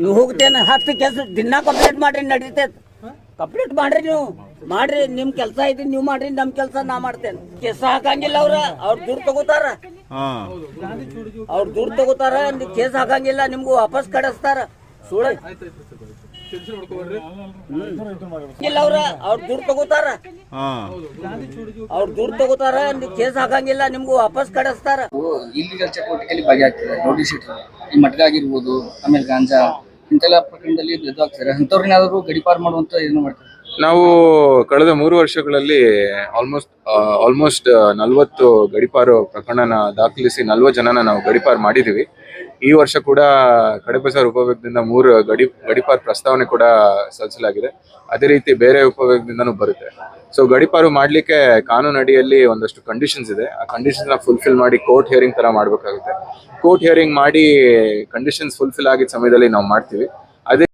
ನೀವು ಹೋಗ್ತೇನೆ ಹತ್ತು ಕೆಲಸ ದಿನ ಕಂಪ್ಲೀಟ್ ಮಾಡ್ರಿ ನಡೀತೈತೆ ಕಂಪ್ಲೀಟ್ ಮಾಡ್ರಿ ನೀವು. ಮಾಡ್ರಿ ನಿಮ್ ಕೆಲಸ ಐತಿ ನೀವು ಮಾಡ್ರಿ ನಮ್ ಕೆಲಸ ನಾ ಮಾಡ್ತೇನೆ. ಕೆಸ ಹಾಕಂಗಿಲ್ಲ ಅವ್ರ ಅವ್ರ ದೂರ ತಗೋತಾರ. ಅವ್ರ ದೂರ ತಗೋತಾರ ಕೇಸ್ ಹಾಕಂಗಿಲ್ಲ ನಿಮ್ಗೂ ವಾಪಸ್ ಕಡಿಸ್ತಾರ ಸುಳ್ಳು. ಇಲ್ಲ ಅವ್ರ ಅವ್ರ ದೂರ ತಗೋತಾರ. ಅವ್ರ ದೂರ ತಗೋತಾರ ಕೇಸ್ ಹಾಕಂಗಿಲ್ಲ ನಿಮ್ಗೂ ವಾಪಸ್ ಕಡಿಸ್ತಾರ ಇಲ್ಲಿಗಲ್ ಚಟುವಟಿಕೆಯಲ್ಲಿ ಭಾಗಿಯಾಗ್ತದೆ ಶೀಟರ್ ಈ ಮಟ್ಕ ಆಗಿರ್ಬೋದು ಆಮೇಲೆ ಗಾಂಜಾ ಇಂತೆಲ್ಲ ಪ್ರಕರಣದಲ್ಲಿ ಇದು ಆಗ್ತಾರೆ. ಅಂಥವ್ರನ್ನಾದ್ರೂ ಗಡಿಪಾರು ಮಾಡುವಂತ ಏನು ಮಾಡ್ತಾರೆ. ನಾವು ಕಳೆದ ಮೂರು ವರ್ಷಗಳಲ್ಲಿ ಆಲ್ಮೋಸ್ಟ್ ಆಲ್ಮೋಸ್ಟ್ ನಲ್ವತ್ತು ಗಡಿಪಾರು ಪ್ರಕರಣನ ದಾಖಲಿಸಿ ನಲ್ವತ್ತು ಜನನ ನಾವು ಗಡಿಪಾರು ಮಾಡಿದ್ದೀವಿ ಈ ವರ್ಷ ಕೂಡ ಕಡಪಸಾರ್ ಉಪವಿಭಾಗದಿಂದ ಮೂರು ಗಡಿ ಗಡಿಪಾರು ಪ್ರಸ್ತಾವನೆ ಕೂಡ ಸಲ್ಲಿಸಲಾಗಿದೆ. ಅದೇ ರೀತಿ ಬೇರೆ ಉಪವಿಭಾಗದಿಂದನೂ ಬರುತ್ತೆ. ಸೊ ಗಡಿಪಾರು ಮಾಡಲಿಕ್ಕೆ ಕಾನೂನು ಅಡಿಯಲ್ಲಿ ಒಂದಷ್ಟು ಕಂಡೀಷನ್ಸ್ ಇದೆ. ಆ ಕಂಡೀಷನ್ಸ್ನ ಫುಲ್ಫಿಲ್ ಮಾಡಿ ಕೋರ್ಟ್ ಹಿಯರಿಂಗ್ ತರ ಮಾಡಬೇಕಾಗುತ್ತೆ. ಕೋರ್ಟ್ ಹಿಯರಿಂಗ್ ಮಾಡಿ ಕಂಡೀಷನ್ಸ್ ಫುಲ್ಫಿಲ್ ಆಗಿದ್ದ ಸಮಯದಲ್ಲಿ ನಾವು ಮಾಡ್ತೀವಿ. ಅದೇ